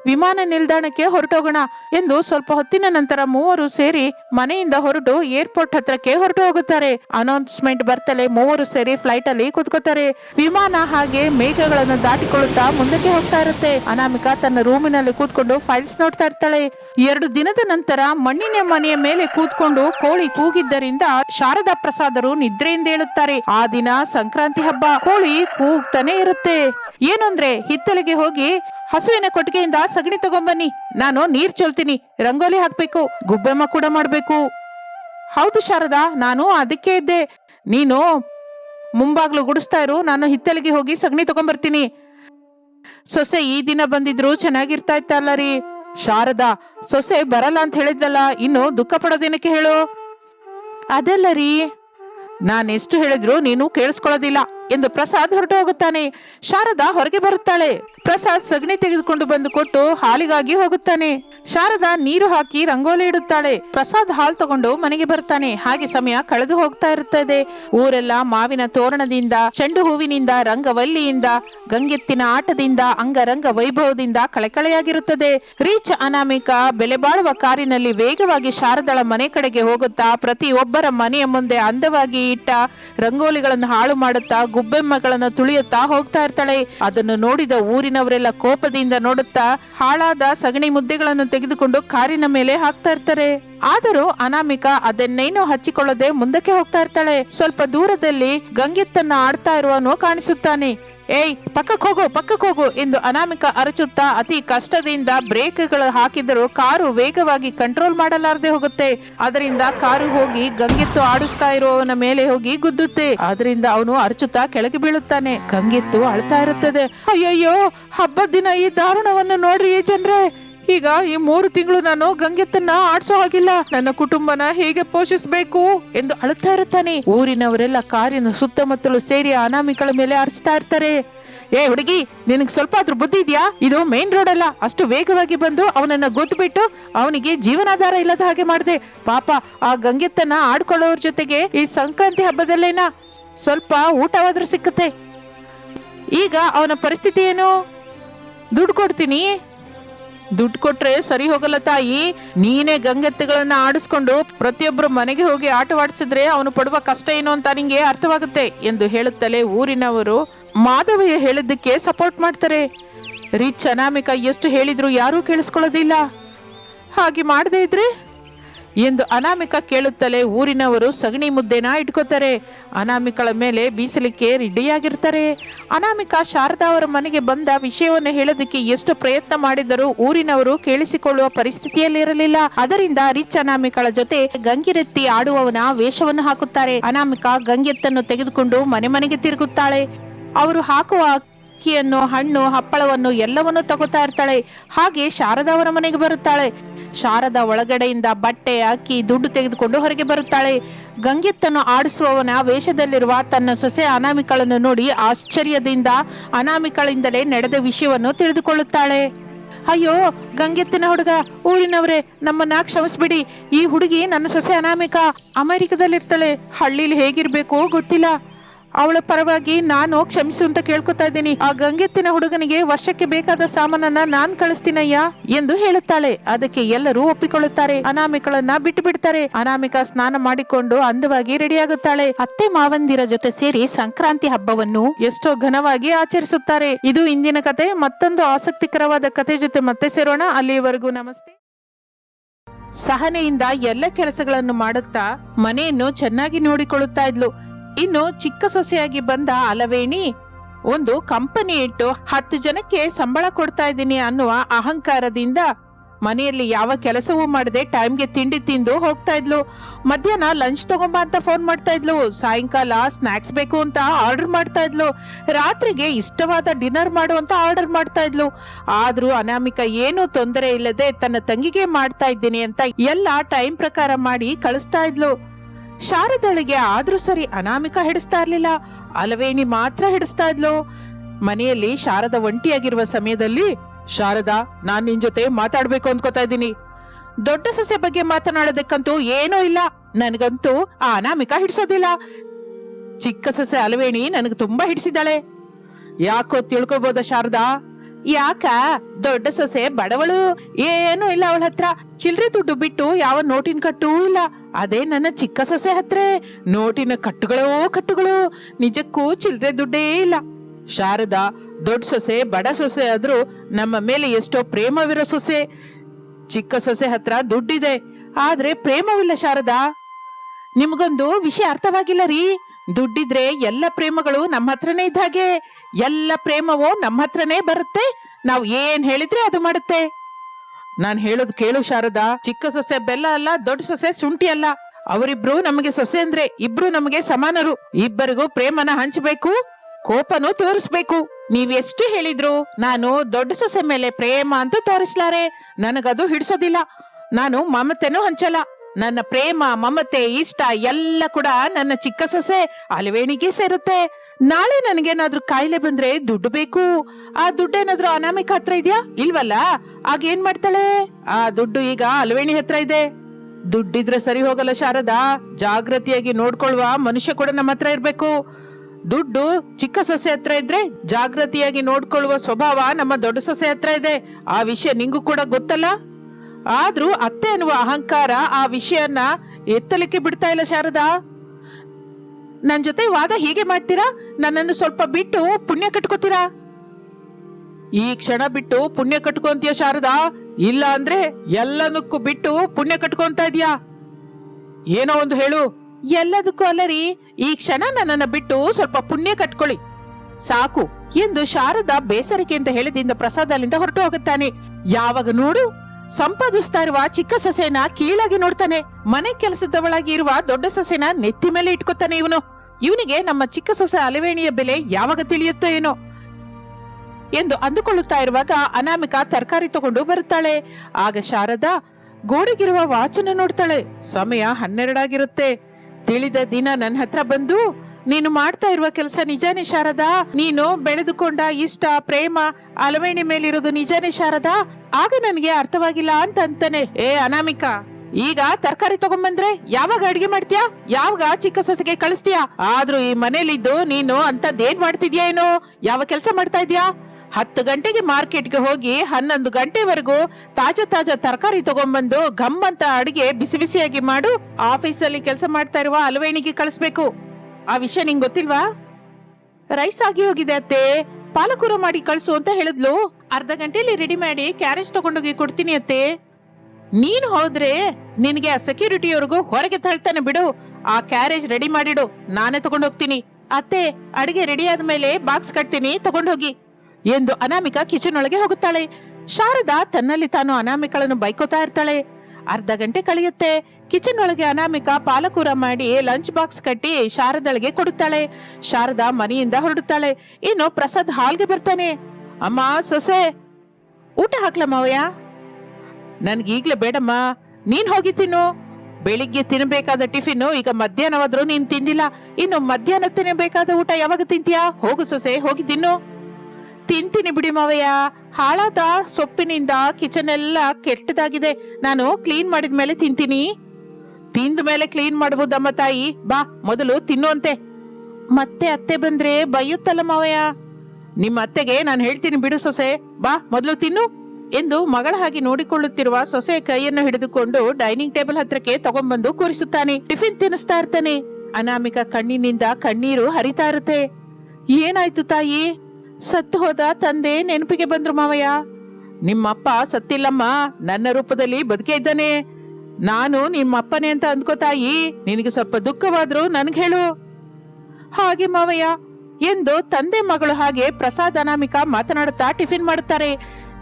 ವಿಮಾನ ನಿಲ್ದಾಣಕ್ಕೆ ಹೊರಟೋಗೋಣ ಎಂದು ಸ್ವಲ್ಪ ಹೊತ್ತಿನ ನಂತರ ಮೂವರು ಸೇರಿ ಮನೆಯಿಂದ ಹೊರಟು ಏರ್ಪೋರ್ಟ್ ಹತ್ರಕ್ಕೆ ಹೊರಟು ಹೋಗುತ್ತಾರೆ ಅನೌನ್ಸ್ಮೆಂಟ್ ಬರ್ತಲೇ ಮೂವರು ಸೇರಿ ಫ್ಲೈಟ್ ಅಲ್ಲಿ ಕುತ್ಕೋತಾರೆ. ವಿಮಾನ ಹಾಗೆ ಮೇಘಗಳನ್ನು ದಾಟಿಕೊಳ್ಳುತ್ತಾ ಮುಂದಕ್ಕೆ ಹೋಗ್ತಾ ಇರುತ್ತೆ. ಅನಾಮಿಕಾ ತನ್ನ ರೂಮಿನಲ್ಲಿ ಕೂತ್ಕೊಂಡು ಫೈಲ್ಸ್ ನೋಡ್ತಾ ಇರ್ತಾಳೆ. ಎರಡು ದಿನದ ನಂತರ ಮಣ್ಣಿನ ಮನೆಯ ಮೇಲೆ ಕೂತ್ಕೊಂಡು ಕೋಳಿ ಕೂಗಿದ್ದರಿಂದ ಶಾರದಾ ಪ್ರಸಾದರು ನಿದ್ರೆಯಿಂದ ಹೇಳುತ್ತಾರೆ ಆ ದಿನ ಸಂಕ್ರಾಂತಿ ಹಬ್ಬ. ಕೋಳಿ ಕೂಗ್ತಾನೆ ಇರುತ್ತೆ. ಏನಂದ್ರೆ ಹಿತ್ತಲಿಗೆ ಹೋಗಿ ಹಸುವಿನ ಕೊಟ್ಟಿಗೆಯಿಂದ ಸಗಣಿ ತಗೊಂಬನ್ನಿ. ನಾನು ನೀರ್ ಚೆಲ್ತೀನಿ. ರಂಗೋಲಿ ಹಾಕ್ಬೇಕು. ಗುಬ್ಬೆಮ್ಮ ಕೂಡ ಮಾಡ್ಬೇಕು. ಹೌದು ಶಾರದಾ, ನಾನು ಅದಕ್ಕೆ ಇದ್ದೆ. ನೀನು ಮುಂಬಾಗ್ಲು ಗುಡಿಸ್ತಾ ಇರು. ನಾನು ಹಿತ್ತಲಿಗೆ ಹೋಗಿ ಸಗಣಿ ತಗೊಂಬರ್ತೀನಿ. ಸೊಸೆ ಈ ದಿನ ಬಂದಿದ್ರು ಚೆನ್ನಾಗಿರ್ತಾ ಇತ್ತಲ್ಲ ರೀ. ಶಾರದಾ, ಸೊಸೆ ಬರಲ್ಲ ಅಂತ ಹೇಳಿದ್ಲಲ್ಲ, ಇನ್ನು ದುಃಖ ಪಡೋದೇನಕ್ಕೆ ಹೇಳು? ಅದಲ್ಲ ರೀ. ನಾನೆಷ್ಟು ಹೇಳಿದ್ರು ನೀನು ಕೇಳಿಸ್ಕೊಳ್ಳೋದಿಲ್ಲ. ಎಂದು ಪ್ರಸಾದ್ ಹೊರಟು ಹೋಗುತ್ತಾನೆ ಶಾರದಾ ಹೊರಗೆ ಬರುತ್ತಾಳೆ. ಪ್ರಸಾದ್ ಸಗಣಿ ತೆಗೆದುಕೊಂಡು ಬಂದು ಕೊಟ್ಟು ಹಾಲಿಗಾಗಿ ಹೋಗುತ್ತಾನೆ. ಶಾರದಾ ನೀರು ಹಾಕಿ ರಂಗೋಲಿ ಇಡುತ್ತಾಳೆ. ಪ್ರಸಾದ್ ಹಾಲ್ ತಗೊಂಡು ಮನೆಗೆ ಬರ್ತಾನೆ ಹಾಗೆ ಸಮಯ ಕಳೆದು ಹೋಗ್ತಾ ಇರುತ್ತದೆ. ಊರೆಲ್ಲ ಮಾವಿನ ತೋರಣದಿಂದ, ಚೆಂಡು ಹೂವಿನಿಂದ, ರಂಗವಲ್ಲಿಯಿಂದ, ಗಂಗೆತ್ತಿನ ಆಟದಿಂದ, ಅಂಗರಂಗ ವೈಭವದಿಂದ ಕಳೆಕಳೆಯಾಗಿರುತ್ತದೆ. ರೀಚ್ ಅನಾಮಿಕ ಬೆಲೆ ಬಾಳುವ ಕಾರಿನಲ್ಲಿ ವೇಗವಾಗಿ ಶಾರದಳ ಮನೆ ಕಡೆಗೆ ಹೋಗುತ್ತಾ ಪ್ರತಿ ಒಬ್ಬರ ಮನೆಯ ಮುಂದೆ ಅಂದವಾಗಿ ಇಟ್ಟ ರಂಗೋಲಿಗಳನ್ನು ಹಾಳು ಮಾಡುತ್ತಾ ಗುಬ್ಬೆಮ್ಮಗಳನ್ನು ತುಳಿಯುತ್ತಾ ಹೋಗ್ತಾ ಇರ್ತಾಳೆ. ಅದನ್ನು ನೋಡಿದ ಊರಿನವರೆಲ್ಲ ಕೋಪದಿಂದ ನೋಡುತ್ತಾ ಹಾಳಾದ ಸಗಣಿ ಮುದ್ದೆಗಳನ್ನು ತೆಗೆದುಕೊಂಡು ಕಾರಿನ ಮೇಲೆ ಹಾಕ್ತಾ ಇರ್ತಾರೆ. ಆದರೂ ಅನಾಮಿಕಾ ಅದನ್ನೇನು ಹಚ್ಚಿಕೊಳ್ಳದೆ ಮುಂದಕ್ಕೆ ಹೋಗ್ತಾ ಇರ್ತಾಳೆ. ಸ್ವಲ್ಪ ದೂರದಲ್ಲಿ ಗಂಗೆತ್ತನ್ನ ಆಡ್ತಾ ಇರುವನು ಕಾಣಿಸುತ್ತಾನೆ. ಏಯ್ ಪಕ್ಕಕ್ಕೆ ಹೋಗು ಪಕ್ಕಕ್ಕೆ ಹೋಗು ಎಂದು ಅನಾಮಿಕ ಅರಚುತ್ತಾ ಅತಿ ಕಷ್ಟದಿಂದ ಬ್ರೇಕ್ಗಳು ಹಾಕಿದರೂ ಕಾರು ವೇಗವಾಗಿ ಕಂಟ್ರೋಲ್ ಮಾಡಲಾರದೆ ಹೋಗುತ್ತೆ. ಅದರಿಂದ ಕಾರು ಹೋಗಿ ಗಂಗೆತ್ತು ಆಡಿಸ್ತಾ ಇರುವವನ ಮೇಲೆ ಹೋಗಿ ಗುದ್ದುತ್ತೆ. ಅದರಿಂದ ಅವನು ಅರಚುತ್ತಾ ಕೆಳಗೆ ಬೀಳುತ್ತಾನೆ. ಗಂಗೆತ್ತು ಅಳ್ತಾ ಇರುತ್ತದೆ. ಅಯ್ಯಯ್ಯೋ, ಹಬ್ಬದ ದಿನ ಈ ದಾರುಣವನ್ನು ನೋಡ್ರಿ ಜನರೇ. ಈಗ ಈ ಮೂರು ತಿಂಗಳು ನಾನು ಗಂಗೆತ್ತನ್ನ ಆಡ್ಸೋ ಹಾಗಿಲ್ಲ. ನನ್ನ ಕುಟುಂಬನ ಹೇಗೆ ಪೋಷಿಸಬೇಕು ಎಂದು ಅಳುತ್ತಾ ಇರುತ್ತಾನೆ. ಊರಿನವರೆಲ್ಲ ಕಾರಿನ ಸುತ್ತಮುತ್ತಲು ಸೇರಿ ಅನಾಮಿಕಳ ಮೇಲೆ ಅರ್ಚ್ತಾ ಇರ್ತಾರೆ. ಏ ಹುಡುಗಿ, ನಿನಗೆ ಸ್ವಲ್ಪ ಆದ್ರೂ ಬುದ್ಧಿ ಇದೆಯಾ? ಇದು ಮೇನ್ ರೋಡ್ ಅಲ್ಲ ಅಷ್ಟು ವೇಗವಾಗಿ ಬಂದು ಅವನನ್ನ ಗೊತ್ತುಬಿಟ್ಟು ಅವನಿಗೆ ಜೀವನಾಧಾರ ಇಲ್ಲದ ಹಾಗೆ ಮಾಡಿದೆ. ಪಾಪ, ಆ ಗಂಗೆತ್ತನ್ನ ಆಡ್ಕೊಳ್ಳೋರ್ ಜೊತೆಗೆ ಈ ಸಂಕ್ರಾಂತಿ ಹಬ್ಬದಲ್ಲೇನ ಸ್ವಲ್ಪ ಊಟವಾದ್ರೂ ಸಿಕ್ಕತ್ತೆ. ಈಗ ಅವನ ಪರಿಸ್ಥಿತಿ ಏನು? ದುಡ್ಡು ಕೊಡ್ತೀನಿ. ದುಡ್ಡು ಕೊಟ್ರೆ ಸರಿ ಹೋಗಲ್ಲ ತಾಯಿ. ನೀನೇ ಗಂಗೆತ್ತೆಗಳನ್ನ ಆಡಿಸ್ಕೊಂಡು ಪ್ರತಿಯೊಬ್ಬರು ಮನೆಗೆ ಹೋಗಿ ಆಟವಾಡಿಸಿದ್ರೆ ಅವನು ಪಡುವ ಕಷ್ಟ ಏನು ಅಂತ ನಿಂಗೆ ಅರ್ಥವಾಗುತ್ತೆ ಎಂದು ಹೇಳುತ್ತಲೇ ಊರಿನವರು ಮಾಧವಯ್ಯ ಹೇಳಿದ್ದಕ್ಕೆ ಸಪೋರ್ಟ್ ಮಾಡ್ತಾರೆ. ರೀ ಅನಾಮಿಕ ಎಷ್ಟು ಹೇಳಿದ್ರು ಯಾರೂ ಕೇಳಿಸ್ಕೊಳ್ಳೋದಿಲ್ಲ. ಹಾಗೆ ಮಾಡದೇ ಇದ್ರೆ ಎಂದು ಅನಾಮಿಕ ಕೇಳುತ್ತಲೇ ಊರಿನವರು ಸಗಣಿ ಮುದ್ದೆನ ಇಟ್ಕೋತಾರೆ. ಅನಾಮಿಕಳ ಮೇಲೆ ಬೀಸಲಿಕ್ಕೆ ರೆಡಿಯಾಗಿರ್ತಾರೆ ಅನಾಮಿಕ ಶಾರದಾ ಅವರ ಮನೆಗೆ ಬಂದ ವಿಷಯವನ್ನು ಹೇಳೋದಕ್ಕೆ ಎಷ್ಟು ಪ್ರಯತ್ನ ಮಾಡಿದರೂ ಊರಿನವರು ಕೇಳಿಸಿಕೊಳ್ಳುವ ಪರಿಸ್ಥಿತಿಯಲ್ಲಿರಲಿಲ್ಲ ಅದರಿಂದ ರಿಚ್ ಅನಾಮಿಕಳ ಜೊತೆ ಗಂಗಿರೆತ್ತಿ ಆಡುವವನ ವೇಷವನ್ನು ಹಾಕುತ್ತಾರೆ. ಅನಾಮಿಕ ಗಂಗೆತ್ತನ್ನು ತೆಗೆದುಕೊಂಡು ಮನೆ ಮನೆಗೆ ತಿರುಗುತ್ತಾಳೆ. ಅವರು ಹಾಕುವ ಅಕ್ಕಿಯನ್ನು, ಹಣ್ಣು, ಹಪ್ಪಳವನ್ನು ಎಲ್ಲವನ್ನೂ ತಗೋತಾ ಇರ್ತಾಳೆ. ಹಾಗೆ ಶಾರದಾ ಅವರ ಮನೆಗೆ ಬರುತ್ತಾಳೆ. ಶಾರದಾ ಒಳಗಡೆಯಿಂದ ಬಟ್ಟೆ ಅಕ್ಕಿ ದುಡ್ಡು ತೆಗೆದುಕೊಂಡು ಹೊರಗೆ ಬರುತ್ತಾಳೆ. ಗಂಗೆತ್ತನ್ನು ಆಡಿಸುವವನ ವೇಷದಲ್ಲಿರುವ ತನ್ನ ಸೊಸೆ ಅನಾಮಿಕಳನ್ನು ನೋಡಿ ಆಶ್ಚರ್ಯದಿಂದ ಅನಾಮಿಕಳಿಂದಲೇ ನಡೆದ ವಿಷಯವನ್ನು ತಿಳಿದುಕೊಳ್ಳುತ್ತಾಳೆ. ಅಯ್ಯೋ, ಗಂಗೆತ್ತಿನ ಹುಡುಗ, ಊರಿನವರೇ, ನಮ್ಮನ್ನ ಕ್ಷಮಿಸ್ಬಿಡಿ. ಈ ಹುಡುಗಿ ನನ್ನ ಸೊಸೆ ಅನಾಮಿಕ, ಅಮೆರಿಕದಲ್ಲಿರ್ತಾಳೆ. ಹಳ್ಳಿಲಿ ಹೇಗಿರ್ಬೇಕು ಗೊತ್ತಿಲ್ಲ. ಅವಳ ಪರವಾಗಿ ನಾನು ಕ್ಷಮಿಸು ಅಂತ ಕೇಳ್ಕೊತಾ ಇದ್ದೀನಿ. ಆ ಗಂಗೆತ್ತಿನ ಹುಡುಗನಿಗೆ ವರ್ಷಕ್ಕೆ ಬೇಕಾದ ಸಾಮಾನನ್ನ ನಾನ್ ಕಳಿಸ್ತೀನಯ್ಯ ಎಂದು ಹೇಳುತ್ತಾಳೆ. ಅದಕ್ಕೆ ಎಲ್ಲರೂ ಒಪ್ಪಿಕೊಳ್ಳುತ್ತಾರೆ. ಅನಾಮಿಕಳನ್ನ ಬಿಟ್ಟು ಬಿಡ್ತಾರೆ ಅನಾಮಿಕ ಸ್ನಾನ ಮಾಡಿಕೊಂಡು ಅಂದವಾಗಿ ರೆಡಿಯಾಗುತ್ತಾಳೆ. ಅತ್ತೆ ಮಾವಂದಿರ ಜೊತೆ ಸೇರಿ ಸಂಕ್ರಾಂತಿ ಹಬ್ಬವನ್ನು ಎಷ್ಟೋ ಘನವಾಗಿ ಆಚರಿಸುತ್ತಾರೆ. ಇದು ಇಂದಿನ ಕತೆ. ಮತ್ತೊಂದು ಆಸಕ್ತಿಕರವಾದ ಕತೆ ಜೊತೆ ಮತ್ತೆ ಸೇರೋಣ. ಅಲ್ಲಿಯವರೆಗೂ ನಮಸ್ತೆ. ಸಹನೆಯಿಂದ ಎಲ್ಲ ಕೆಲಸಗಳನ್ನು ಮಾಡುತ್ತಾ ಮನೆಯನ್ನು ಚೆನ್ನಾಗಿ ನೋಡಿಕೊಳ್ಳುತ್ತಾ ಇದ್ಲು. ಇನ್ನು ಚಿಕ್ಕ ಸೊಸೆಯಾಗಿ ಬಂದ ಅಲವೇಣಿ, ಒಂದು ಕಂಪನಿ ಇಟ್ಟು ಹತ್ತು ಜನಕ್ಕೆ ಸಂಬಳ ಕೊಡ್ತಾ ಇದ್ದೀನಿ ಅನ್ನುವ ಅಹಂಕಾರದಿಂದ ಮನೆಯಲ್ಲಿ ಯಾವ ಕೆಲಸವೂ ಮಾಡದೆ ಟೈಮ್ಗೆ ತಿಂಡಿ ತಿಂದು ಹೋಗ್ತಾ ಇದ್ಲು. ಮಧ್ಯಾಹ್ನ ಲಂಚ್ ತಗೊಂಬ ಅಂತ ಫೋನ್ ಮಾಡ್ತಾ ಇದ್ಲು. ಸಾಯಂಕಾಲ ಸ್ನಾಕ್ಸ್ ಬೇಕು ಅಂತ ಆರ್ಡರ್ ಮಾಡ್ತಾ ಇದ್ಲು. ರಾತ್ರಿಗೆ ಇಷ್ಟವಾದ ಡಿನ್ನರ್ ಮಾಡು ಅಂತ ಆರ್ಡರ್ ಮಾಡ್ತಾ ಇದ್ಲು. ಆದ್ರೂ ಅನಾಮಿಕ ಏನೂ ತೊಂದರೆ ಇಲ್ಲದೆ ತನ್ನ ತಂಗಿಗೆ ಮಾಡ್ತಾ ಇದ್ದೀನಿ ಅಂತ ಎಲ್ಲ ಟೈಮ್ ಪ್ರಕಾರ ಮಾಡಿ ಕಳಿಸ್ತಾ ಇದ್ಲು. ಶಾರದಳಿಗೆ ಆದ್ರೂ ಸರಿ ಅನಾಮಿಕ ಹಿಡಿಸ್ತಾ ಇರ್ಲಿಲ್ಲ. ಅಲವೇಣಿ ಮಾತ್ರ ಹಿಡಿಸ್ತಾ ಇದ್ಲು. ಮನೆಯಲ್ಲಿ ಶಾರದ ಒಂಟಿಯಾಗಿರುವ ಸಮಯದಲ್ಲಿ, ಶಾರದಾ, ನಾನ್ ನಿನ್ ಜೊತೆ ಮಾತಾಡ್ಬೇಕು ಅನ್ಕೋತಾ ಇದ್ದೀನಿ. ದೊಡ್ಡ ಸಸ್ಯ ಬಗ್ಗೆ ಮಾತನಾಡೋದಕ್ಕಂತೂ ಏನೂ ಇಲ್ಲ. ನನಗಂತೂ ಆ ಅನಾಮಿಕ ಹಿಡಿಸೋದಿಲ್ಲ. ಚಿಕ್ಕ ಸೊಸೆ ಅಲವೇಣಿ ನನಗೆ ತುಂಬಾ ಹಿಡಿಸಿದ್ದಾಳೆ. ಯಾಕೋ ತಿಳ್ಕೊಬೋದ ಶಾರದಾ? ಯಾಕ? ದೊಡ್ಡ ಸೊಸೆ, ಬಡವಳು? ಏನೂ ಇಲ್ಲ ಅವಳ ಹತ್ರ. ಚಿಲ್ರೆ ದುಡ್ಡು ಬಿಟ್ಟು ಯಾವ ನೋಟಿನ ಕಟ್ಟೂ ಇಲ್ಲ. ಅದೇ ನನ್ನ ಚಿಕ್ಕ ಸೊಸೆ ಹತ್ರ. ನೋಟಿನ ಕಟ್ಟುಗಳೋ ಕಟ್ಟುಗಳು. ನಿಜಕ್ಕೂ ಚಿಲ್ರೆ ದುಡ್ಡೇ ಇಲ್ಲ. ಶಾರದಾ, ದೊಡ್ಡ ಸೊಸೆ, ಬಡ ಸೊಸೆ ಆದ್ರೂ ನಮ್ಮ ಮೇಲೆ ಎಷ್ಟೋ ಪ್ರೇಮವಿರೋ ಸೊಸೆ. ಚಿಕ್ಕ ಸೊಸೆ ಹತ್ರ ದುಡ್ಡಿದೆ. ಆದ್ರೆ ಪ್ರೇಮವಿಲ್ಲ ಶಾರದಾ. ನಿಮ್ಗೊಂದು ವಿಷಯ ಅರ್ಥವಾಗಿಲ್ಲ ರೀ. ದುಡ್ಡಿದ್ರೆ ಎಲ್ಲ ಪ್ರೇಮಗಳು ನಮ್ಮ ಹತ್ರನೇ ಇದ್ದ ಹಾಗೆ. ಎಲ್ಲ ಪ್ರೇಮವೂ ನಮ್ಮ ಹತ್ರನೇ ಬರುತ್ತೆ. ನಾವು ಏನ್ ಹೇಳಿದ್ರೆ ಅದು ಮಾಡುತ್ತೆ. ನಾನ್ ಹೇಳೋದು ಕೇಳು ಶಾರದಾ. ಚಿಕ್ಕ ಸೊಸೆ ಬೆಲ್ಲ ಅಲ್ಲ, ದೊಡ್ಡ ಸೊಸೆ ಶುಂಠಿ ಅಲ್ಲ. ಅವರಿಬ್ರು ನಮಗೆ ಸೊಸೆ ಅಂದ್ರೆ ಇಬ್ರು ನಮಗೆ ಸಮಾನರು. ಇಬ್ಬರಿಗೂ ಪ್ರೇಮನ ಹಂಚಬೇಕು, ಕೋಪನು ತೋರಿಸ್ಬೇಕು. ಎಷ್ಟು ಹೇಳಿದ್ರು, ನಾನು ದೊಡ್ಡ ಸೊಸೆ ಮೇಲೆ ಪ್ರೇಮ ಅಂತ ತೋರಿಸ್ಲಾರೆ. ನನಗದು ಹಿಡಿಸೋದಿಲ್ಲ. ನಾನು ಮಮತೆನೂ ಹಂಚಲ್ಲ. ನನ್ನ ಪ್ರೇಮ, ಮಮತೆ, ಇಷ್ಟ ಎಲ್ಲ ಕೂಡ ನನ್ನ ಚಿಕ್ಕ ಸೊಸೆ ಅಲವೇಣಿಗೆ ಸೇರುತ್ತೆ. ನಾಳೆ ನನಗೇನಾದ್ರೂ ಕಾಯಿಲೆ ಬಂದ್ರೆ ದುಡ್ಡು ಬೇಕು. ಆ ದುಡ್ಡೇನಾದ್ರೂ ಅನಾಮಿಕ ಹತ್ರ ಇದೆಯಾ? ಇಲ್ವಲ್ಲ? ಆಗ ಏನ್ ಮಾಡ್ತಾಳೆ? ಆ ದುಡ್ಡು ಈಗ ಅಲವೇಣಿ ಹತ್ರ ಇದೆ. ದುಡ್ಡಿದ್ರೆ ಸರಿ ಹೋಗಲ್ಲ ಶಾರದಾ. ಜಾಗೃತಿಯಾಗಿ ನೋಡ್ಕೊಳ್ಳುವ ಮನುಷ್ಯ ಕೂಡ ನಮ್ಮ ಹತ್ರ ಇರ್ಬೇಕು. ದುಡ್ಡು ಚಿಕ್ಕ ಸೊಸೆ ಹತ್ರ ಇದ್ರೆ ಜಾಗೃತಿಯಾಗಿ ನೋಡ್ಕೊಳ್ಳುವ ಸ್ವಭಾವ ನಮ್ಮ ದೊಡ್ಡ ಸೊಸೆ ಹತ್ರ ಇದೆ. ಆ ವಿಷಯ ನಿಂಗೂ ಕೂಡ ಗೊತ್ತಲ್ಲ? ಆದ್ರೂ ಅತ್ತೆ ಅನ್ನುವ ಅಹಂಕಾರ ಆ ವಿಷಯನ್ನ ಎತ್ತಲಿಕ್ಕೆ ಬಿಡ್ತಾ ಇಲ್ಲ ಶಾರದಾ. ನನ್ನ ಜೊತೆ ವಾದ ಹೀಗೆ ಮಾಡ್ತೀರಾ? ನನ್ನನ್ನು ಸ್ವಲ್ಪ ಬಿಟ್ಟು ಪುಣ್ಯ ಕಟ್ಕೋತೀರಾ? ಈ ಕ್ಷಣ ಬಿಟ್ಟು ಪುಣ್ಯ ಕಟ್ಕೊಂತೀಯ ಶಾರದಾ? ಇಲ್ಲ ಅಂದ್ರೆ ಎಲ್ಲದಕ್ಕೂ ಬಿಟ್ಟು ಪುಣ್ಯ ಕಟ್ಕೊಂತ ಇದೀಯಾ ಏನೋ ಒಂದು ಹೇಳು. ಎಲ್ಲದಕ್ಕೂ ಅಲ್ಲರಿ ಈ ಕ್ಷಣ ನನ್ನನ್ನ ಬಿಟ್ಟು ಸ್ವಲ್ಪ ಪುಣ್ಯ ಕಟ್ಕೊಳ್ಳಿ. ಸಾಕು. ಎಂದು ಶಾರದಾ ಬೇಸರಿಕೆಯಿಂದ ಹೇಳಿದಿಂದ ಪ್ರಸಾದಲ್ಲಿಂದ ಹೊರಟು ಹೋಗುತ್ತಾನೆ. ಯಾವಾಗ ನೋಡು ಸಂಪಾದಿಸ್ತಾ ಇರುವ ಚಿಕ್ಕ ಸೊಸೆನ ಕೀಳಾಗಿ ನೋಡ್ತಾನೆ. ಮನೆ ಕೆಲಸದವಳಾಗಿ ಇರುವ ದೊಡ್ಡ ಸೊಸೆನ ನೆತ್ತಿ ಮೇಲೆ ಇಟ್ಕೊತಾನೆ ಇವನು. ಇವನಿಗೆ ನಮ್ಮ ಚಿಕ್ಕ ಸೊಸೆ ಅಲವೇಣಿಯ ಬೆಲೆ ಯಾವಾಗ ತಿಳಿಯುತ್ತೋ ಏನೋ ಎಂದು ಅಂದುಕೊಳ್ಳುತ್ತಾ ಇರುವಾಗ ಅನಾಮಿಕ ತರಕಾರಿ ತಗೊಂಡು ಬರುತ್ತಾಳೆ. ಆಗ ಶಾರದಾ ಗೋಡೆಗಿರುವ ವಾಚನ ನೋಡ್ತಾಳೆ. ಸಮಯ ಹನ್ನೆರಡಾಗಿರುತ್ತೆ. ತಿಳಿದ ದಿನ ನನ್ನ ಹತ್ರ ಬಂದು ನೀನು ಮಾಡ್ತಾ ಇರುವ ಕೆಲಸ ನಿಜಾನೇ ಶಾರದಾ ನೀನು ಬೆಳೆದುಕೊಂಡ ಇಷ್ಟ, ಪ್ರೇಮ ಅಲವೇಣಿ ಮೇಲಿರೋದು ನಿಜಾನೇ ಶಾರದಾ ಆಗ ನನಗೆ ಅರ್ಥವಾಗಿಲ್ಲ ಅಂತ ಅಂತಾನೆ ಏ ಅನಾಮಿಕಾ, ಈಗ ತರಕಾರಿ ತಗೊಂಬಂದ್ರೆ ಯಾವಾಗ ಅಡಿಗೆ ಮಾಡ್ತೀಯಾ? ಯಾವಾಗ ಚಿಕ್ಕ ಸೊಸೆಗೆ ಕಳಿಸ್ತೀಯಾ? ಆದ್ರೂ ಈ ಮನೇಲಿದ್ದು ನೀನು ಅಂತದ್ದೇನ್ ಮಾಡ್ತಿದ್ಯಾ ಏನೋ? ಯಾವ ಕೆಲಸ ಮಾಡ್ತಾ ಇದ್ಯಾ? ಹತ್ತು ಗಂಟೆಗೆ ಮಾರ್ಕೆಟ್ಗೆ ಹೋಗಿ ಹನ್ನೊಂದು ಗಂಟೆವರೆಗೂ ತಾಜಾ ತಾಜಾ ತರಕಾರಿ ತಗೊಂಬಂದು ಘಮ್ ಅಂತ ಅಡಿಗೆ ಬಿಸಿ ಬಿಸಿಯಾಗಿ ಮಾಡು. ಆಫೀಸಲ್ಲಿ ಕೆಲಸ ಮಾಡ್ತಾ ಇರುವ ಅಲವೇಣಿಗೆ ಕಳಿಸ್ಬೇಕು. ಆ ವಿಷಯ ನಿಂಗೆ ಗೊತ್ತಿಲ್ವಾ? ರೈಸ್ ಆಗಿ ಹೋಗಿದೆ ಅತ್ತೆ. ಪಾಲಕೂರ ಮಾಡಿ ಕಳಿಸು ಅಂತ ಹೇಳಿದ್ಲು. ಅರ್ಧ ಗಂಟೆಲಿ ರೆಡಿ ಮಾಡಿ ಕ್ಯಾರೇಜ್ ತಗೊಂಡೋಗಿ ಕೊಡ್ತೀನಿ ಅತ್ತೆ. ನೀನು ಹೋದ್ರೆ ನಿನಗೆ ಆ ಸೆಕ್ಯೂರಿಟಿಯವ್ರಿಗೂ ಹೊರಗೆ ತಳ್ತಾನೆ ಬಿಡು. ಆ ಕ್ಯಾರೇಜ್ ರೆಡಿ ಮಾಡಿಡು. ನಾನೇ ತಗೊಂಡೋಗ್ತೀನಿ. ಅತ್ತೆ, ಅಡಿಗೆ ರೆಡಿ ಆದ್ಮೇಲೆ ಬಾಕ್ಸ್ ಕಟ್ತೀನಿ. ತಗೊಂಡೋಗಿ. ಎಂದು ಅನಾಮಿಕಾ ಕಿಚನ್ ಒಳಗೆ ಹೋಗುತ್ತಾಳೆ. ಶಾರದಾ ತನ್ನಲ್ಲಿ ತಾನು ಅನಾಮಿಕಳನ್ನು ಬೈಕೋತಾ ಇರ್ತಾಳೆ. ಅರ್ಧ ಗಂಟೆ ಕಳೆಯುತ್ತೆ. ಕಿಚನ್ ಒಳಗೆ ಅನಾಮಿಕಾ ಪಾಲಕೂರ ಮಾಡಿ ಲಂಚ್ ಬಾಕ್ಸ್ ಕಟ್ಟಿ ಶಾರದಳಿಗೆ ಕೊಡುತ್ತಾಳೆ. ಶಾರದಾ ಮನೆಯಿಂದ ಹೊರಡುತ್ತಾಳೆ. ಇನ್ನು ಪ್ರಸಾದ್ ಹಾಲ್ಗೆ ಬರ್ತಾನೆ. ಅಮ್ಮ, ಸೊಸೆ! ಊಟ ಹಾಕ್ಲ ಮಾವಯ್ಯ. ನನ್ಗೀಗ್ಲೇ ಬೇಡಮ್ಮ. ನೀನ್ ಹೋಗಿ ತಿನ್ನು. ಬೆಳಿಗ್ಗೆ ತಿನ್ನಬೇಕಾದ ಟಿಫಿನ್ ಈಗ ಮಧ್ಯಾಹ್ನವಾದ್ರೂ ನೀನ್ ತಿಂದಿಲ್ಲ. ಇನ್ನು ಮಧ್ಯಾಹ್ನ ತಿನ್ನಬೇಕಾದ ಊಟ ಯಾವಾಗ ತಿಂತೀಯಾ? ಹೋಗು ಸೊಸೆ, ಹೋಗಿ ತಿನ್ನು. ತಿಂತೀನಿ ಬಿಡಿ ಮಾವಯ್ಯ. ಹಾಳಾದ ಸೊಪ್ಪಿನಿಂದ ಕಿಚನ್ ಎಲ್ಲ ಕೆಟ್ಟದಾಗಿದೆ. ನಾನು ಕ್ಲೀನ್ ಮಾಡಿದ ಮೇಲೆ ತಿಂತೀನಿ. ತಿಂದ ಮೇಲೆ ಕ್ಲೀನ್ ಮಾಡ್ಬೋದಮ್ಮ ತಾಯಿ. ಬಾ, ಮೊದಲು ತಿನ್ನುವಂತೆ. ಮತ್ತೆ ಅತ್ತೆ ಬಂದ್ರೆ ಬೈಯುತ್ತಲ್ಲ ಮಾವಯ್ಯ. ನಿಮ್ಮ ಅತ್ತೆಗೆ ನಾನು ಹೇಳ್ತೀನಿ ಬಿಡು ಸೊಸೆ. ಬಾ, ಮೊದಲು ತಿನ್ನು ಎಂದು ಮಗಳ ಹಾಗೆ ನೋಡಿಕೊಳ್ಳುತ್ತಿರುವ ಸೊಸೆ ಕೈಯನ್ನು ಹಿಡಿದುಕೊಂಡು ಡೈನಿಂಗ್ ಟೇಬಲ್ ಹತ್ರಕ್ಕೆ ತಗೊಂಡ್ಬಂದು ಕೂರಿಸುತ್ತಾನೆ. ಟಿಫಿನ್ ತಿನ್ನಿಸ್ತಾ ಇರ್ತಾನೆ. ಅನಾಮಿಕ ಕಣ್ಣಿನಿಂದ ಕಣ್ಣೀರು ಹರಿತಾ ಇರುತ್ತೆ. ಏನಾಯ್ತು ತಾಯಿ? ಸತ್ತು ಹೋದ ತಂದೆ ನೆನಪಿಗೆ ಬಂದ್ರು ಮಾವಯ್ಯ. ನಿಮ್ಮಪ್ಪ ಸತ್ತಿಲ್ಲಮ್ಮ, ನನ್ನ ರೂಪದಲ್ಲಿ ಬದುಕೆ ಇದ್ದಾನೆ. ನಾನು ನಿಮ್ಮಪ್ಪನೇ ಅಂತ ಅಂದ್ಕೋತಾಯಿ ನಿನಗೆ ಸ್ವಲ್ಪ ದುಃಖವಾದ್ರೂ ನನ್ಗೆ ಹೇಳು. ಹಾಗೆ ಮಾವಯ್ಯ, ಎಂದು ತಂದೆ ಮಗಳು ಹಾಗೆ ಪ್ರಸಾದ ಅನಾಮಿಕಾ ಮಾತನಾಡುತ್ತಾ ಟಿಫಿನ್ ಮಾಡುತ್ತಾರೆ.